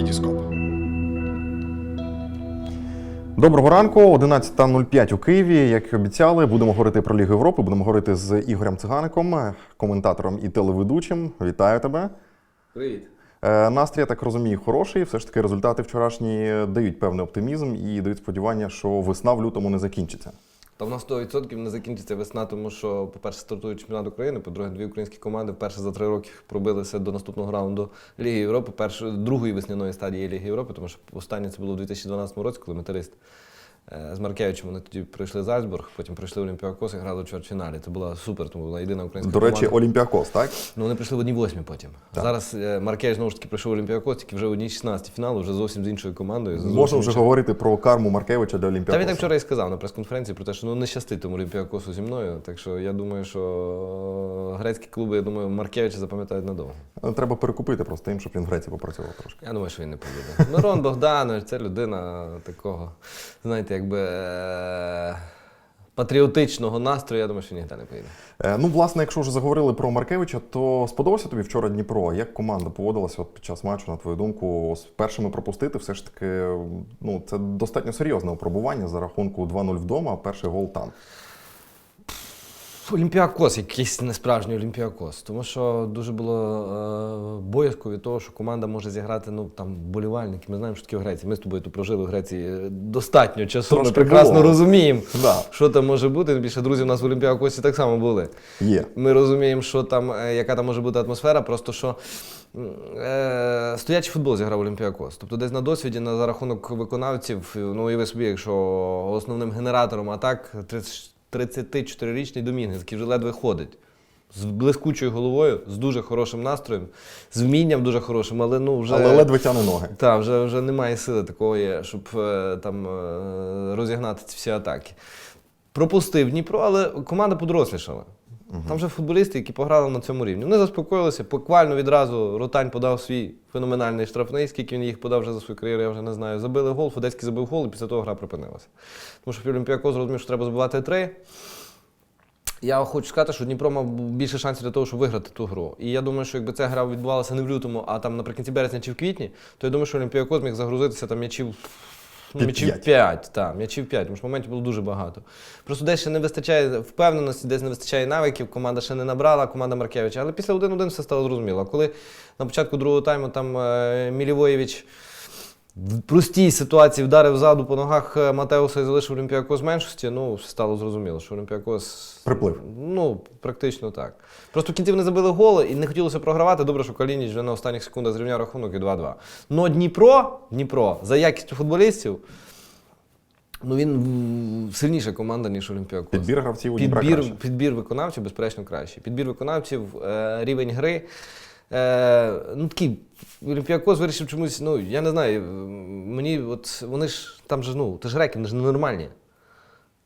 Вітіскоп. Доброго ранку, 11.05 у Києві. Як і обіцяли, будемо говорити про Лігу Європи. Будемо говорити з Ігорем Цигаником, коментатором і телеведучим. Вітаю тебе. Привіт. Е, Настрій, я так розумію, хороший. Все ж таки, результати вчорашні дають певний оптимізм і дають сподівання, що весна в лютому не закінчиться. Та в нас 100% не закінчиться весна, тому що, по-перше, стартує чемпіонат України, по-друге, дві українські команди вперше за три роки пробилися до наступного раунду Ліги Європи, першої, другої весняної стадії Ліги Європи, тому що останнє це було в 2012 році, коли металіст з Маркевичем вони тоді пройшли Зальцбург, потім прийшли Олімпіакос і грали у чвертьфіналі. Це була супер, тому була єдина українська До речі. Олімпіакос, так? Ну, вони прийшли в одній восьмі потім. Так. Зараз е, Маркевич знову ж таки прийшов Олімпіакос, тільки вже в одній 16 фіналу, вже зовсім з іншою командою. Можна вже іншим- говорити про карму Маркевича для та він Олімпіакоса. так вчора і сказав на прес-конференції про те, що ну не щастить тому Олімпіакосу зі мною. Так що я думаю, що грецькі клуби, я думаю, Маркевича запам'ятають надовго. Треба перекупити просто їм, щоб він в Греції попрацював трошки. Я думаю, що він не поїде. Мирон Богданович це людина такого, знаєте, якби е- патріотичного настрою. Я думаю, що ніде не поїде. Е, Ну, власне, якщо вже заговорили про Маркевича, то сподобався тобі вчора Дніпро? Як команда поводилася от під час матчу, на твою думку, з першими пропустити? Все ж таки, ну це достатньо серйозне опробування за рахунку 2-0 вдома, а перший гол там. Олімпіакос, якийсь несправжній Олімпіакос. Тому що дуже було е, боязко від того, що команда може зіграти ну, там, болівальники. Ми знаємо, що таке в Греції. Ми з тобою тут прожили в Греції е, достатньо часу. Трошки ми прекрасно було. розуміємо, Да. що там може бути. Більше друзі в нас в Олімпіакосі так само були. Є. Ми розуміємо, що там, е, яка там може бути атмосфера, просто що е, стоячий футбол зіграв Олімпіакос. Тобто десь на досвіді, на за рахунок виконавців, ну уяви собі, якщо основним генератором атак 30 34-річний Домінгес, який вже ледве ходить. З блискучою головою, з дуже хорошим настроєм, з вмінням дуже хорошим, але ну вже. Але ледве тяне ноги. Так, вже, вже немає сили такої, щоб е, там е, розігнати ці всі атаки. Пропустив Дніпро, але команда подорослішала. Там вже футболісти, які пограли на цьому рівні. Вони заспокоїлися, буквально відразу Ротань подав свій феноменальний штрафний, скільки він їх подав вже за свою кар'єру, я вже не знаю. Забили гол, Фудецький забив гол, і після того гра припинилася. Тому що Олімпіакос зрозумів, що треба забивати три. Я хочу сказати, що Дніпро мав більше шансів для того, щоб виграти ту гру. І я думаю, що якби ця гра відбувалася не в лютому, а там наприкінці березня чи в квітні, то я думаю, що Олімпіакос міг загрузитися там м'ячів. Ну, Під м'ячів 5, так, м'ячів 5, тому що моментів було дуже багато. Просто десь ще не вистачає впевненості, десь не вистачає навиків, команда ще не набрала, команда Маркевича. Але після 1-1 все стало зрозуміло. Коли на початку другого тайму там е, Мілівоєвич в простій ситуації вдарив ззаду по ногах е, Матеуса і залишив Олімпіакос меншості, ну, стало зрозуміло, що Олімпіакос. Приплив. Ну, практично так. Просто в кінці вони забили голи і не хотілося програвати. Добре, що Калініч вже на останніх секундах зрівняв рахунок і 2-2. Но Дніпро, Дніпро за якістю футболістів, ну він сильніша команда, ніж Олімпіакос. Підбір гравців у Дніпра Підбір, краще. підбір виконавців, безперечно, кращий. Підбір виконавців, е, рівень гри. Е, ну, такий, Олімпіакос вирішив чомусь, ну, я не знаю, мені от вони ж там же, ну, ти ж греки, вони ж ненормальні.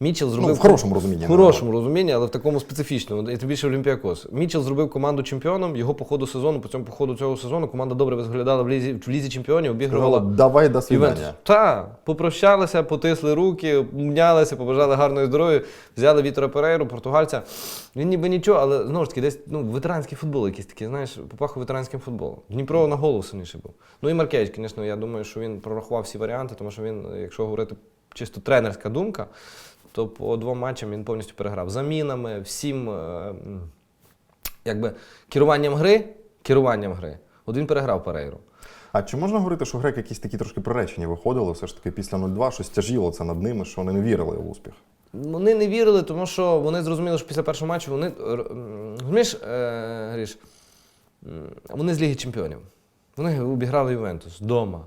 Мічел зробив Ну, в хорошому розумінні. в хорошому розумінні, але в такому специфічному. І тим більше Олімпіакос. Мічел зробив команду чемпіоном. Його по ходу сезону, по цьому по ходу цього сезону команда добре виглядала в лізі, в лізі чемпіонів, обігрувала. Давай до Івент. свидання. Так, попрощалися, потисли руки, обнялися, побажали гарної здоров'я, взяли Вітора Перейру, португальця. Він ніби нічого, але знову ж таки, десь ну, ветеранський футбол якийсь такий, знаєш, попахав ветеранським футболом. Дніпро на голову сильніше був. Ну і Маркевич, звісно, я думаю, що він прорахував всі варіанти, тому що він, якщо говорити чисто тренерська думка, то по двом матчам він повністю переграв. Замінами, всім е, якби, керуванням гри, керуванням гри. От він переграв Перейру. А чи можна говорити, що греки якісь такі трошки приречені виходили, все ж таки після 0-2, щось тяжіло це над ними, що вони не вірили в успіх? Вони не вірили, тому що вони зрозуміли, що після першого матчу вони. Розумієш, е, Гріш, вони з Ліги Чемпіонів. Вони обіграли Ювентус вдома.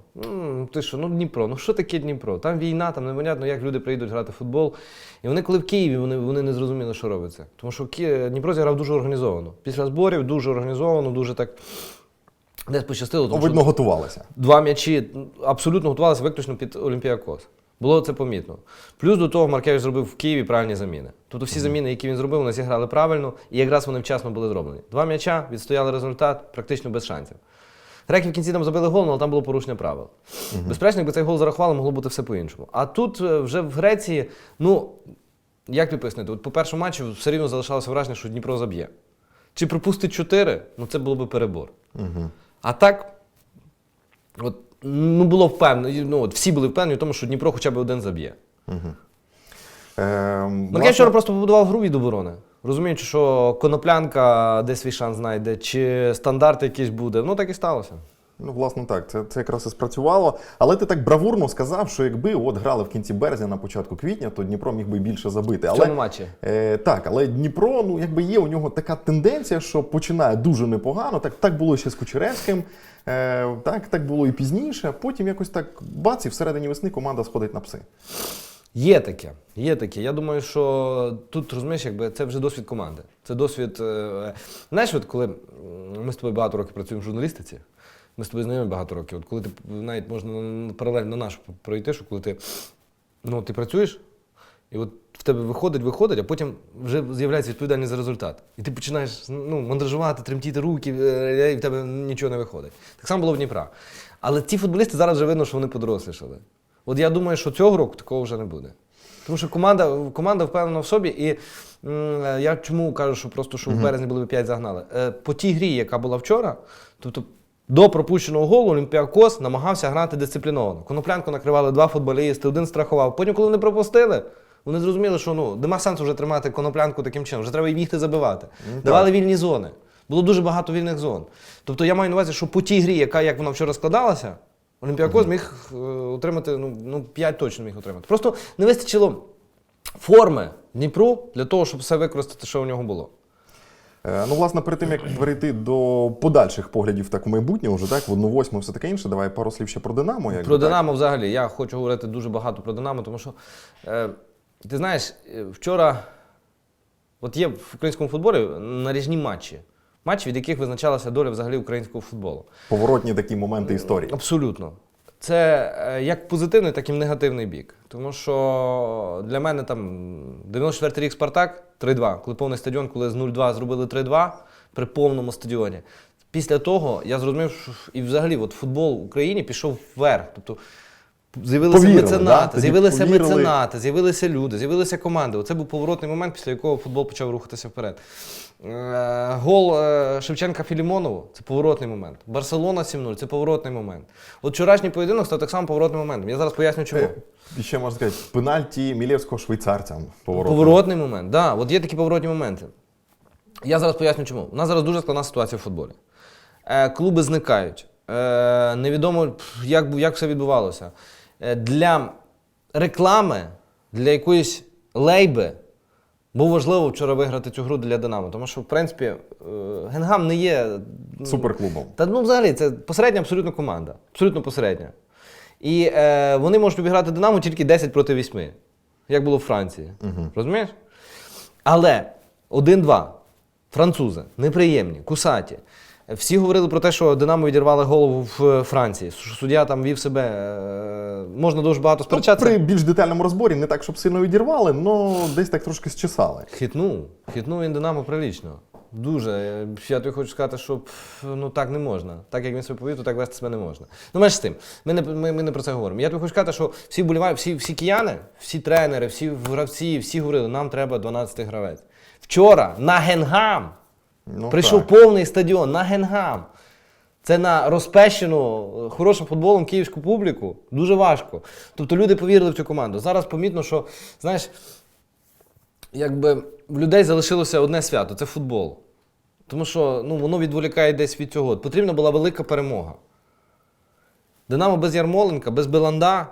Ти що, ну Дніпро, ну що таке Дніпро? Там війна, там непонятно, як люди приїдуть грати в футбол. І вони, коли в Києві, вони, вони не зрозуміли, що робиться. Тому що Дніпро зіграв дуже організовано. Після зборів дуже організовано, дуже так. Десь пощастило, тому що видно, готувалися. два м'ячі абсолютно готувалися виключно під Олімпіакос. Було це помітно. Плюс до того Маркевич зробив в Києві правильні заміни. Тобто всі заміни, які він зробив, вони зіграли правильно, і якраз вони вчасно були зроблені. Два м'яча, відстояли результат, практично без шансів. Греки в кінці там забили гол, але там було порушення правил. Безперечно, якби цей гол зарахували, могло бути все по-іншому. А тут е, вже в Греції, ну, як тобі пояснити, от по першому матчу все рівно залишалося враження, що Дніпро заб'є. Чи пропустить чотири, ну це було би перебор. Угу. А так, от ну, було впевнено, ну, от всі були впевнені в тому, що Дніпро хоча б один заб'є. Е, Маркевич власне, вчора просто побудував гру від оборони. Розуміючи, що коноплянка десь свій шанс знайде, чи стандарт якийсь буде. Ну так і сталося. Ну, власне, так, це, це якраз і спрацювало. Але ти так бравурно сказав, що якби от грали в кінці березня на початку квітня, то Дніпро міг би більше забити. В цьому матчі. Е, так, але Дніпро, ну якби є у нього така тенденція, що починає дуже непогано. Так, так було ще з Кучеревським, е, так, так було і пізніше. Потім якось так бац, і всередині весни команда сходить на пси. Є таке, є таке. Я думаю, що тут розумієш, якби це вже досвід команди. Це досвід. е, Знаєш, от коли ми з тобою багато років працюємо в журналістиці, ми з тобою знайомі багато років. От коли ти навіть можна паралельно на нашу пройти, що коли ти, ну, ти працюєш, і от в тебе виходить, виходить, а потім вже з'являється відповідальність за результат. І ти починаєш ну, мандражувати, тремтіти руки, е, і в тебе нічого не виходить. Так само було в Дніпра. Але ці футболісти зараз вже видно, що вони подорослішали. От я думаю, що цього року такого вже не буде. Тому що команда, команда впевнена в собі, і м, е, я чому кажу, що просто що в березні були б 5 загнали. Е, по тій грі, яка була вчора, тобто до пропущеного голу Олімпіакос намагався грати дисципліновано. Коноплянку накривали два футболісти, один страхував. Потім, коли вони пропустили, вони зрозуміли, що ну, нема сенсу вже тримати коноплянку таким чином, вже треба бігти забивати. Давали вільні зони. Було дуже багато вільних зон. Тобто я маю на увазі, що по тій грі, яка як вона вчора складалася, Олімпіакос міг е, отримати, ну, ну 5 точно міг отримати. Просто не вистачило форми Дніпру для того, щоб все використати, що у нього було. Е, Ну, власне, перед тим як перейти до подальших поглядів так в майбутнє, вже так, в одну восьму, все таке інше, давай пару слів ще про Динамо. Якби, Про. Динамо взагалі. Я хочу говорити дуже багато про Динамо, тому що е, ти знаєш, е, вчора от є в українському футболі наріжні матчі. Матчі, від яких визначалася доля взагалі українського футболу. Поворотні такі моменти історії. Абсолютно. Це е, як позитивний, так і негативний бік. Тому що для мене там 94-й рік Спартак 3-2, коли повний стадіон, коли з 0-2 зробили 3-2 при повному стадіоні. Після того я зрозумів, що і взагалі от футбол в Україні пішов вверх. Тобто з'явилися Повірили, меценати, Тоді з'явилися меценати, з'явилися люди, з'явилися команди. Оце був поворотний момент, після якого футбол почав рухатися вперед. Е, Гол е, Шевченка Філімонову це поворотний момент. Барселона 7-0 це поворотний момент. От вчорашній поєдинок став так само поворотним моментом. Я зараз поясню, чому. Е, І ще можна сказати, пенальті Мілєвського швейцарцям. Поворотний. Поворотний момент, да, от є такі поворотні моменти. Я зараз поясню, чому. У нас зараз дуже складна ситуація в футболі. Е, клуби зникають. Е, невідомо, як, як все відбувалося. Е, для реклами, для якоїсь лейби було важливо вчора виграти цю гру для Динамо. Тому що, в принципі, е, Генгам не є. Суперклубом. та ну взагалі це посередня абсолютно команда. Абсолютно посередня. І е, вони можуть обіграти Динамо тільки 10 проти 8, як було в Франції. Розумієш? Але 1-2. Французи, неприємні, кусаті. Всі говорили про те, що Динамо відірвали голову в Франції, що суддя там вів себе. е, Можна дуже багато Ну, сперечатися. при більш детальному розборі не так, щоб сильно відірвали, але десь так трошки зчесали. Хитнув. Хитнув він Динамо прилічно. Дуже. Е, Я тобі хочу сказати, що ну так не можна. Так як він себе повів, то так вести себе не можна. Ну, менш з тим. Ми не, ми, ми не про це говоримо. Я тобі хочу сказати, що всі вболівають, всі, всі кияни, всі тренери, всі гравці, всі говорили, нам треба 12 гравець. Вчора на Генгам Ну, прийшов так. повний стадіон на Генгам. Це на розпещену е, хорошим футболом київську публіку. Дуже важко. Тобто люди повірили в цю команду. Зараз помітно, що, знаєш, якби в людей залишилося одне свято це футбол. Тому що ну, воно відволікає десь від цього. Потрібна була велика перемога. Динамо без Ярмоленка, без Беланда,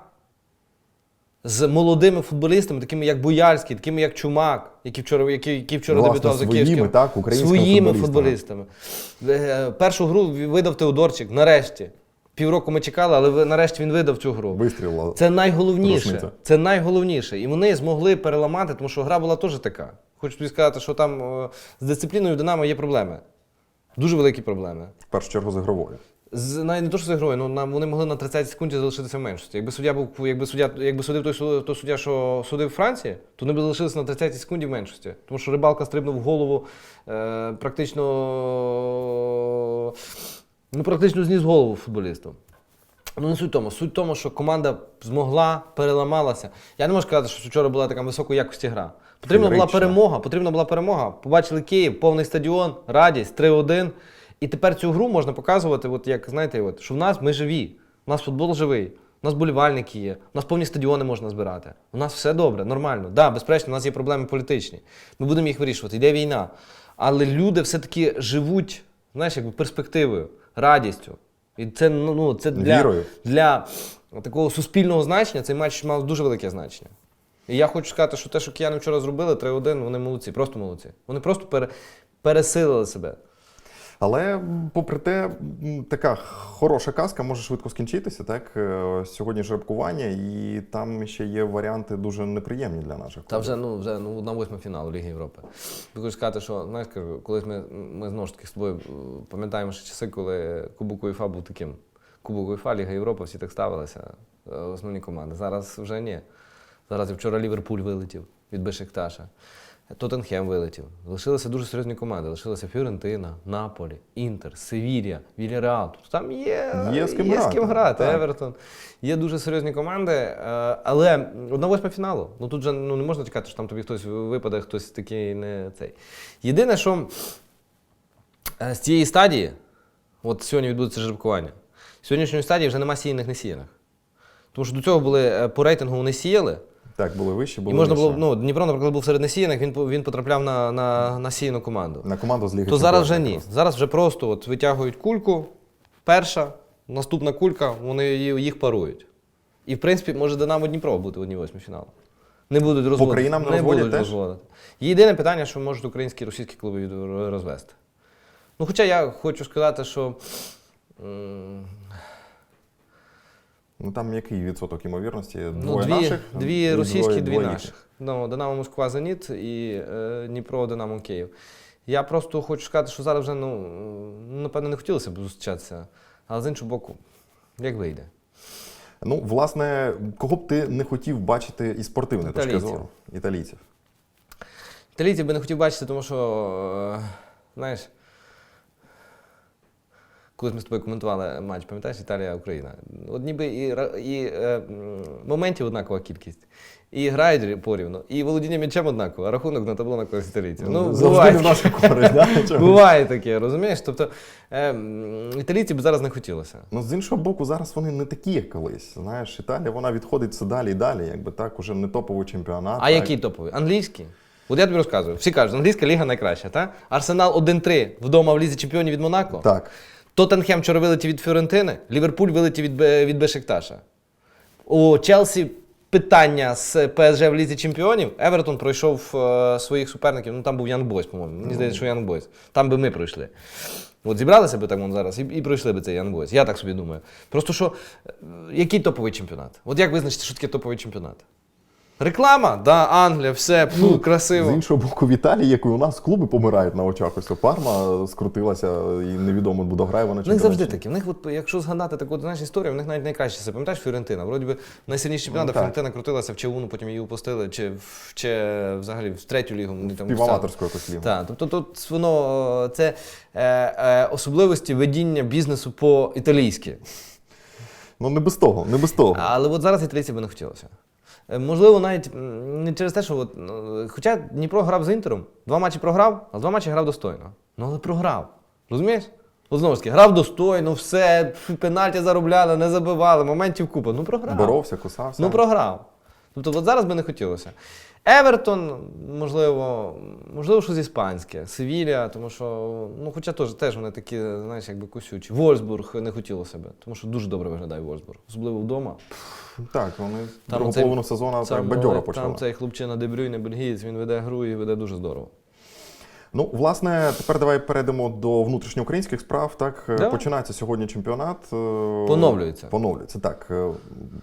з молодими футболістами, такими як Буяльський, такими як Чумак, який вчора, який, який вчора Власне, дебютував за своїми, Київським. так, українськими своїми футболістами. футболістами. Е, Першу гру видав Теодорчик, нарешті. Півроку ми чекали, але нарешті він видав цю гру. Вистрілила. Це найголовніше. Рушниця. Це найголовніше. І вони змогли переламати, тому що гра була теж така. Хочу тобі сказати, що там е, з дисципліною в Динамо є проблеми. Дуже великі проблеми. В першу чергу з ігровою. З навіть не то, що з ігрою, ну нам вони могли на 30 секунді залишитися в меншості. Якби суддя був, якби суддя, якби судив той, су- той суддя, що судив Франції, то вони б залишилися на 30 секунді в меншості. Тому що рибалка стрибнув в голову, е, практично ну, практично зніс голову футболісту. Ну, не суть в тому. Суть в тому, що команда змогла, переламалася. Я не можу сказати, що вчора була така високої якості гра. Потрібна була перемога, потрібна була перемога. Побачили Київ, повний стадіон, радість, 3-1. І тепер цю гру можна показувати, от як знаєте, от, що в нас ми живі. У нас футбол живий, у нас болівальники є, у нас повні стадіони можна збирати. У нас все добре, нормально. Да, безперечно, у нас є проблеми політичні. Ми будемо їх вирішувати. Йде війна. Але люди все-таки живуть, знаєш, якби перспективою, радістю. І це, ну, ну, це для, Вірою. для такого суспільного значення цей матч мав дуже велике значення. І я хочу сказати, що те, що кияни вчора зробили, 3-1, вони молодці, просто молодці. Вони просто пере, пересилили себе. Але попри те, така хороша казка може швидко скінчитися. Так Е, сьогодні жеребкування, і там ще є варіанти дуже неприємні для наших. Та вже ну вже ну на восьмий фінал Ліги Європи. Я хочу сказати, що знаєш, кажу, колись ми, ми знову ж таки з тобою е, пам'ятаємо ще часи, коли Кубок УЄФА був таким. Кубок УЄФА, Ліга Європи, всі так ставилися, е, основні команди. Зараз вже ні. Зараз вчора Ліверпуль вилетів від Бешикташа. Тоттенхем вилетів. Лишилися дуже серйозні команди. Лишилися Фіорентина, Наполі, Інтер, Севілія, Вільяреал. Тобто там є, Є з ким є з ким грати. так. Евертон. Є дуже серйозні команди, е, але одна восьма фіналу. Ну тут же ну, не можна чекати, що там тобі хтось випаде, хтось такий не цей. Єдине, що е, з цієї стадії, от сьогодні відбудеться жеребкування. З сьогоднішньої стадії вже нема сіяних несіяних. Тому що до цього були е, по рейтингу вони сіяли, Так, були вищі, були і можна було, нижчі. ну, Дніпро, наприклад, був серед несіяних, він, по- він потрапляв на, на, на сіяну команду. на команду з ліги. То зараз вже Чемпіонів ні. якраз. Зараз вже просто от витягують кульку, перша, наступна кулька, вони її- їх парують. І в принципі може Динамо Дніпро бути в одній восьмій фіналу. Не будуть розводити. країнам не не розводять будуть теж? розводити. Єдине питання, що можуть українські і російські клуби від- розвести. Ну, хоча я хочу сказати, що. м, Ну там який відсоток ймовірності? Ну, дві, наших, дві російські, двоє- дві двоє наших. Ну, Динамо Москва Зеніт і е, Дніпро Динамо Київ. Я просто хочу сказати, що зараз вже, ну, напевно, не хотілося б зустрічатися. Але з іншого боку, як вийде? Ну, власне, кого б ти не хотів бачити із спортивної точки зору? Італійців. Італійців би не хотів бачити, тому що, е, знаєш, колись ми з тобою коментували матч, пам'ятаєш, Італія-Україна. От ніби і, і е, моментів однакова кількість. І грають порівну, і володіння м'ячем однаково, а рахунок на табло на користь італійців. Ну, буває, в нашу користь, да? Буває таке, розумієш? Тобто е, італійців б зараз не хотілося. Ну, з іншого боку, зараз вони не такі, як колись. Знаєш, Італія вона відходить все далі і далі, якби так, уже не топовий чемпіонат. А так. який топовий? Англійський? От я тобі розказую. Всі кажуть, англійська ліга найкраща, так? Арсенал 1-3 вдома в лізі чемпіонів від Монако. Так. Тоттенхем вчора вилетів від Фіорентини, Ліверпуль вилетів від, від Бешикташа. У Челсі питання з ПСЖ в Лізі Чемпіонів. Евертон пройшов е, своїх суперників. Ну там був Ян Бойс, по-моєму. Мені здається, що Ян Бойс. Там би ми пройшли. От зібралися би так вон зараз і, і пройшли би цей Ян Бойс. Я так собі думаю. Просто що, е, який топовий чемпіонат? От як визначити, що таке топовий чемпіонат? Реклама? Да, Англія, все, фу, красиво. З іншого боку, в Італії, як і у нас, клуби помирають на очах. Ось Парма скрутилася, і невідомо, дограє вона В них завжди чи такі. В них, от, якщо згадати таку знаєш, історію, в них навіть найкраще це. Пам'ятаєш Фіорентина? Вроді би найсильніший чемпіонат, Ну. Фіорентина крутилася в Чауну, потім її упустили, чи, в- чи взагалі в третю лігу. Вони там Піваматорську якусь лігу. Так, тобто тут воно е, це е, е, особливості ведіння бізнесу по-італійськи. Ну не без того, не без того. Але от зараз італійці би не хотілося. Е, Можливо, навіть не через те, що от, ну, хоча Дніпро грав з Інтером, два матчі програв, а два матчі грав достойно. Ну але програв. Розумієш? От знову ж таки, грав достойно, все, пенальті заробляли, не забивали, моментів купа. Ну програв. Боровся, кусався. Ну програв. Тобто от зараз би не хотілося. Евертон, можливо, можливо, щось іспанське, Севілля, тому що, ну, хоча теж, теж вони такі, знаєш, якби косючі. Вольсбург не хотіло себе, тому що дуже добре виглядає Вольсбург, особливо вдома. Так, вони Там другу половину сезону Там, бадьоро почали. Там цей хлопчина Дебрюйне, бельгієць, він веде гру і веде дуже здорово. Ну, власне, тепер давай перейдемо до внутрішньоукраїнських справ. Так, Е, Давай. починається сьогодні чемпіонат. е, Поновлюється. Поновлюється. Так, е,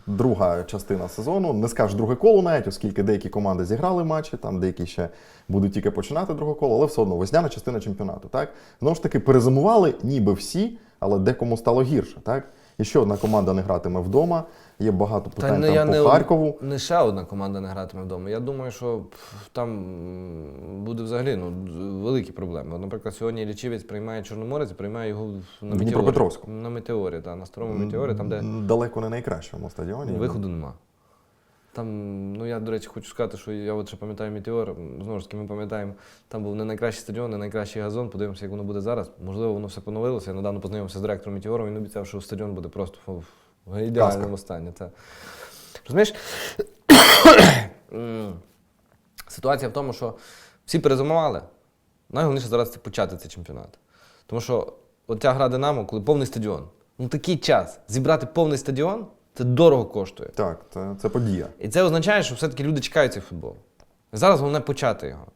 друга частина сезону. Не скажеш друге коло навіть, оскільки деякі команди зіграли матчі, там деякі ще будуть тільки починати друге коло, але все одно весняна частина чемпіонату. Так, знову ж таки, перезимували ніби всі, але декому стало гірше. Так, і ще одна команда не гратиме вдома. Є багато питань не- там я по не- Харкову. Не ще одна команда не гратиме вдома. Я думаю, що пф, там буде взагалі ну, великі проблеми. Наприклад, сьогодні лічівець приймає Чорноморець, приймає його на метеорі. На метеорі, так, на старому метеорі, там, де далеко не найкращому стадіоні. виходу нема. Там, ну я, до речі, хочу сказати, що я от ще пам'ятаю Метеор, знову ж таки, ми пам'ятаємо, там був не найкращий стадіон, не найкращий газон. Подивимося, як воно буде зараз. Можливо, воно все поновилося. Я недавно познайомився з директором Метеору, він обіцяв, що стадіон буде просто В ідеальному стані, так. Розумієш? Ситуація в тому, що всі перезимували. Найголовніше зараз це почати цей чемпіонат. Тому що от ця гра Динамо, коли повний стадіон. Ну такий час. Зібрати повний стадіон це дорого коштує. Так, це, це подія. І це означає, що все-таки люди чекають цей футбол. Зараз головне почати його.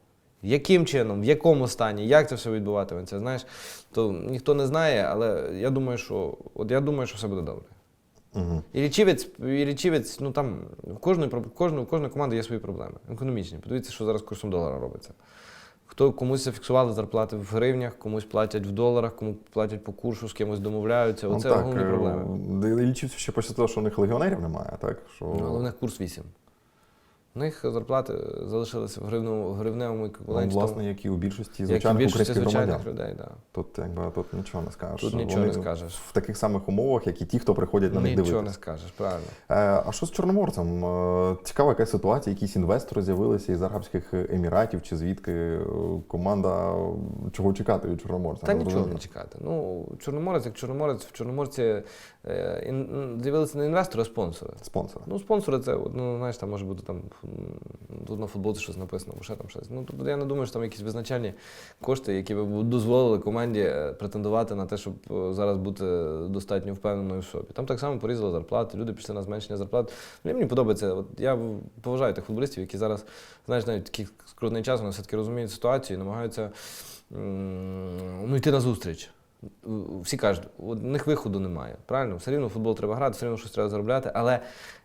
Яким чином, в якому стані, як це все відбуватиметься, знаєш, то ніхто не знає, але я думаю, що от я думаю, що все буде добре. Угу. І лічівець, і лічівець, ну там в кожної, кожної, у кожної команди є свої проблеми. Економічні. Подивіться, що зараз курсом долара робиться. Хто комусь зафіксували зарплати в гривнях, комусь платять в доларах, кому платять по курсу, з кимось домовляються. Оце головні проблеми. Лічився ще після того, що у них легіонерів немає, так? Що... Ну, але в них курс 8. У них зарплати залишилися в гривневому, гривневому Ну, власне, як і у більшості як і звичайних більшості українських звичайних громадян. людей, да. Тут, якби, тут нічого не скажеш. Тут нічого Вони не скажеш. В таких самих умовах, як і ті, хто приходять на них Нічого не скажеш, правильно. Е, А що з Чорноморцем? Е, Цікава яка ситуація, якісь інвестори з'явилися із Арабських Еміратів, чи звідки е, команда чого чекати від Чорноморця? Та нічого не чекати. Ну, Чорноморець, як Чорноморець, в Чорноморці з'явилися не інвестори, а спонсори. Спонсор. Ну, спонсори це, ну, знаєш, там може бути там тут на футболці щось написано, або ще там щось. Ну, тобто я не думаю, що там якісь визначальні кошти, які б дозволили команді е, претендувати на те, щоб е, зараз бути достатньо впевненою в собі. Там так само порізали зарплати, люди пішли на зменшення зарплат. Ну, Мені подобається. От я поважаю тих футболістів, які зараз, знаєш, навіть такий скрутний час вони все-таки розуміють ситуацію і намагаються ну, йти на зустріч. Всі кажуть, у них виходу немає. Правильно? Все рівно футбол треба грати, все рівно щось треба заробляти. Але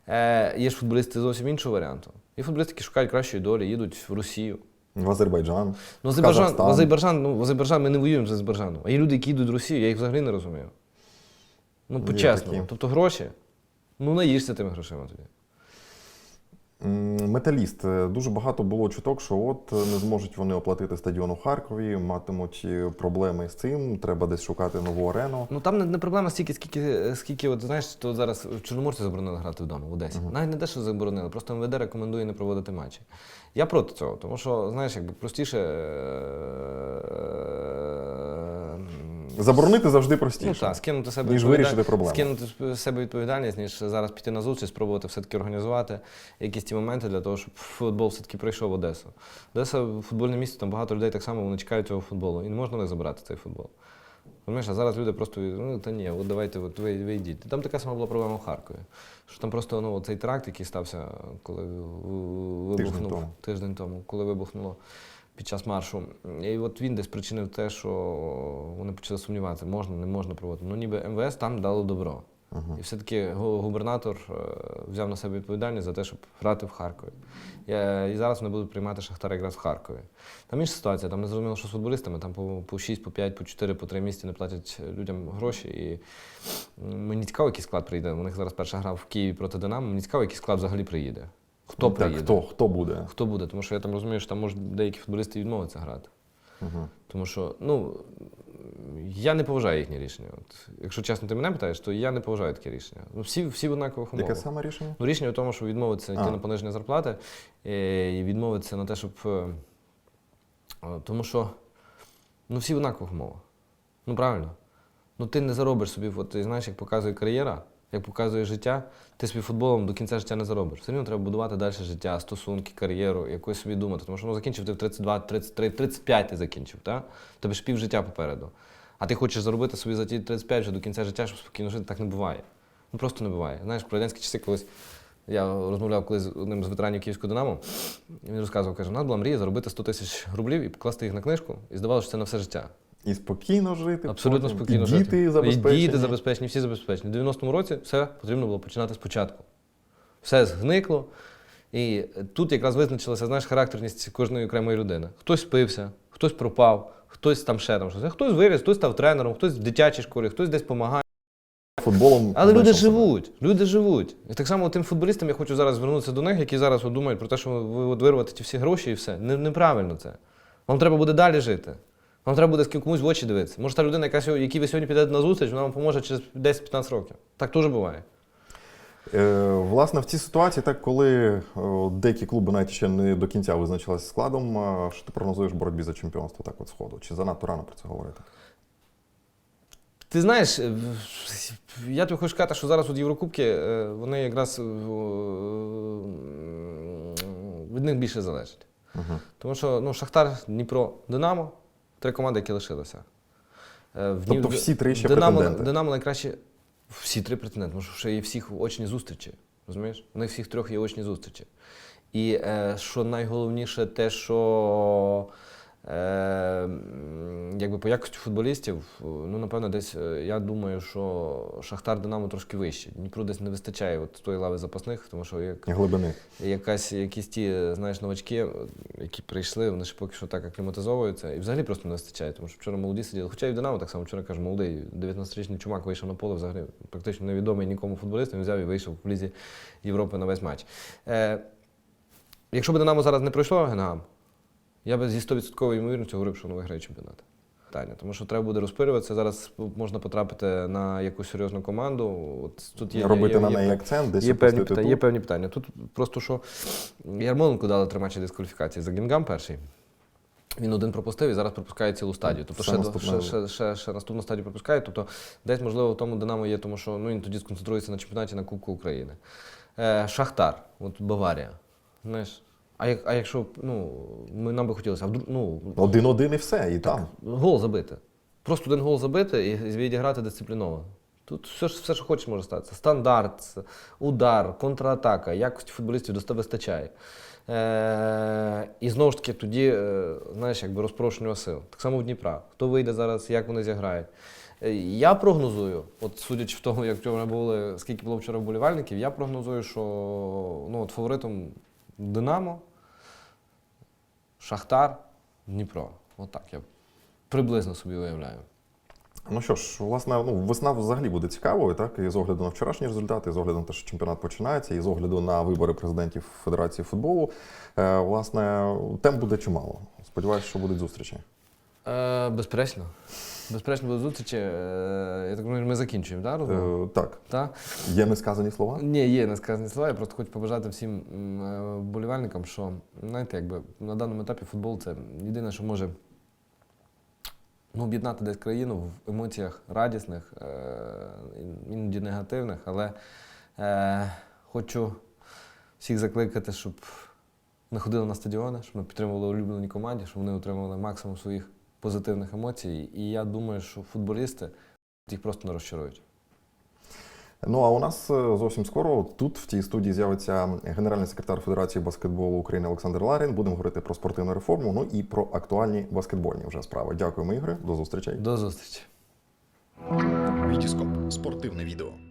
е, є ж футболісти зовсім іншого варіанту. Є футболісти, які шукають кращої долі, їдуть в Росію. В Азербайджан. Ну, Азербайджан, в Азербайджан, ну, в Азербайджан ми не воюємо з Азербайджаном. А є люди, які їдуть в Росію, я їх взагалі не розумію. Ну, по-чесному. Тобто гроші, ну наїшся тими грошима тоді. Металіст. Е, Дуже багато було чуток, що от е, не зможуть вони оплатити стадіон у Харкові, матимуть е, проблеми з цим. Треба десь шукати нову арену. Ну там не, проблема стільки, скільки, скільки от, знаєш, то зараз в Чорноморці заборонили грати вдома в Одесі. Навіть не те, що заборонили, просто МВД рекомендує не проводити матчі. Я проти цього, тому що, знаєш, якби простіше. Заборонити завжди Ну простіше. так, скинути себе ніж вирішити проблему. Скинути себе відповідальність, ніж зараз піти на зустріч, спробувати все-таки організувати якісь ті моменти для того, щоб футбол все-таки прийшов в Одесу. Одеса футбольне місто, там багато людей так само вони чекають цього футболу. І не можна них забрати цей футбол. Розумієш, а зараз люди просто ну та ні, от давайте от ви, ви йдіть. Там така сама була проблема в Харкові. Що там просто ну, цей тракт, який стався, коли в- Тиждень вибухнув тому. тиждень тому, коли вибухнуло під час маршу. І от він десь причинив те, що вони почали сумніватися, можна, не можна проводити. Ну ніби МВС там дало добро. Мгм. І все-таки губернатор е, взяв на себе відповідальність за те, щоб грати в Харкові. Я- І зараз вони будуть приймати Шахтар якраз в Харкові. Там інша ситуація, там не зрозуміло, що з футболістами, там по, по 6, по 5, по 4, по 3 місяці не платять людям гроші. І мені цікаво, який склад прийде. У них зараз перша гра в Києві проти Динамо. Мені цікаво, який склад взагалі приїде. Хто так, приїде? хто, хто буде? Хто буде? Тому що я там розумію, що там можуть деякі футболісти відмовитися грати. Угу. Тому що, ну, я не поважаю їхнє рішення. От, якщо чесно, ти мене питаєш, то я не поважаю таке рішення. Ну, всі, всі в однакових умовах. Яке саме рішення? Ну, рішення в тому, що відмовитися йти на пониження зарплати е, і відмовитися на те, щоб. е, Тому що ну, всі в однакових умовах. Ну, правильно. Ну, ти не заробиш собі, от, ти знаєш, як показує кар'єра, як показує життя, ти собі футболом до кінця життя не заробиш. Все одно треба будувати далі життя, стосунки, кар'єру, якось собі думати. Тому що ну, закінчив ти в 32, 33, 35 ти закінчив, так? Тобі ж пів життя попереду. А ти хочеш заробити собі за ті 35 вже до кінця життя, щоб спокійно жити, так не буває. Ну просто не буває. Знаєш, про радянські часи колись я розмовляв колись з одним з ветеранів Київського Динамо, і він розказував, каже, у нас була мрія заробити 100 тисяч рублів і покласти їх на книжку, і здавалося, що це на все життя. І спокійно жити. Абсолютно потім. спокійно і жити. діти забезпечені. І діти забезпечені, всі забезпечені. У 90-му році все потрібно було починати спочатку. Все згникло. І тут якраз визначилася знаєш, характерність кожної окремої людини. Хтось спився, хтось пропав, хтось там ще там щось. Хтось виріс, хтось став тренером, хтось в дитячій школі, хтось десь допомагає. Футболом Але люди себе. живуть, люди живуть. І так само тим футболістам я хочу зараз звернутися до них, які зараз от думають про те, що ви от вирвати ті всі гроші і все. Не, неправильно це. Вам треба буде далі жити. Вам треба буде з комусь в очі дивитися. Може, та людина, яка сьогодні, якій ви сьогодні підете на зустріч, вона вам поможе через 10-15 років. Так теж буває. Е, власне, в цій ситуації, так коли о, деякі клуби навіть ще не до кінця визначилися складом, що ти прогнозуєш боротьбі за чемпіонство так от сходу? Чи занадто рано про це говорити? Ти знаєш, я тобі хочу сказати, що зараз от Єврокубки, е, вони якраз е, від них більше залежать. Угу. Тому що ну, Шахтар, Дніпро, Динамо три команди, які лишилися. Е, в Тобто Дніп- всі три ще Динамо, претенденти? Динамо найкраще. Всі три претенденти, тому що ще є всіх очні зустрічі. Розумієш? У них всіх трьох є очні зустрічі. І е, що найголовніше, те, що якби по якості футболістів, ну, напевно, десь е, я думаю, що Шахтар Динамо трошки вище. Дніпру десь не вистачає от тої лави запасних, тому що як Глибини. якась, якісь ті, знаєш, новачки, які прийшли, вони ще поки що так акліматизовуються. І взагалі просто не вистачає, тому що вчора молоді сиділи. Хоча і в Динамо так само вчора кажу, молодий, 19-річний чумак вийшов на поле взагалі, практично невідомий нікому футболіст, він взяв і вийшов в Лізі Європи на весь матч. Е, якщо б Динамо зараз не пройшло Генгам, я би зі 100% ймовірністю говорив, що воно виграє чемпіонат. Питання, тому що треба буде розпирюватися. Зараз можна потрапити на якусь серйозну команду. От тут є, Робити є, на неї акцент, десь Є певні, питання, є певні питання. Тут просто що Ярмоленку дали три матчі дискваліфікації за Гінгам перший. Він один пропустив і зараз пропускає цілу стадію. Тобто ще, наступна- ще, ще, ще, ще наступну стадію пропускає. Тобто десь, можливо, в тому Динамо є, тому що ну, він тоді сконцентрується на чемпіонаті на Кубку України. Е, Шахтар, от Баварія. Знаєш, а, як, а якщо ну, ми, нам би хотілося, а вдруг, ну, Один-один і все, і там. Гол забити. Просто один гол забити і відіграти дисципліновано. Тут все, все що хочеш, може статися. Стандарт, удар, контратака, якості футболістів до вистачає. Е, і знову ж таки, тоді, е, знаєш, якби розпрошення сил. Так само в Дніпра. Хто вийде зараз, як вони зіграють. Е, Я прогнозую, от судячи в тому, як вчора були, скільки було вчора вболівальників, я прогнозую, що ну, от фаворитом Динамо, Шахтар, Дніпро. Отак я приблизно собі уявляю. Ну що ж, власне, ну, весна взагалі буде цікавою, так? І з огляду на вчорашні результати, і з огляду на те, що чемпіонат починається, і з огляду на вибори президентів Федерації футболу. Е, власне, тем буде чимало. Сподіваюся, що будуть зустрічі. Е, безперечно. Безперечно, будуть зустрічі. Е, я так розумію, ми закінчуємо, так? Е, так, Та? є несказані слова. Ні, є несказані слова. Я просто хочу побажати всім е, вболівальникам, що знаєте, якби на даному етапі футбол це єдине, що може ну, об'єднати десь країну в емоціях радісних, е, іноді негативних, але е, хочу всіх закликати, щоб не ходили на стадіони, щоб ми підтримували улюблені команді, щоб вони отримували максимум своїх позитивних емоцій. І я думаю, що футболісти їх просто не розчарують. Ну а у нас е, зовсім скоро тут в цій студії з'явиться генеральний секретар Федерації баскетболу України Олександр Ларін. Будемо говорити про спортивну реформу, ну і про актуальні баскетбольні вже справи. Дякуємо, Ігоре. До зустрічей. До зустрічі! Вітіскоп спортивне відео.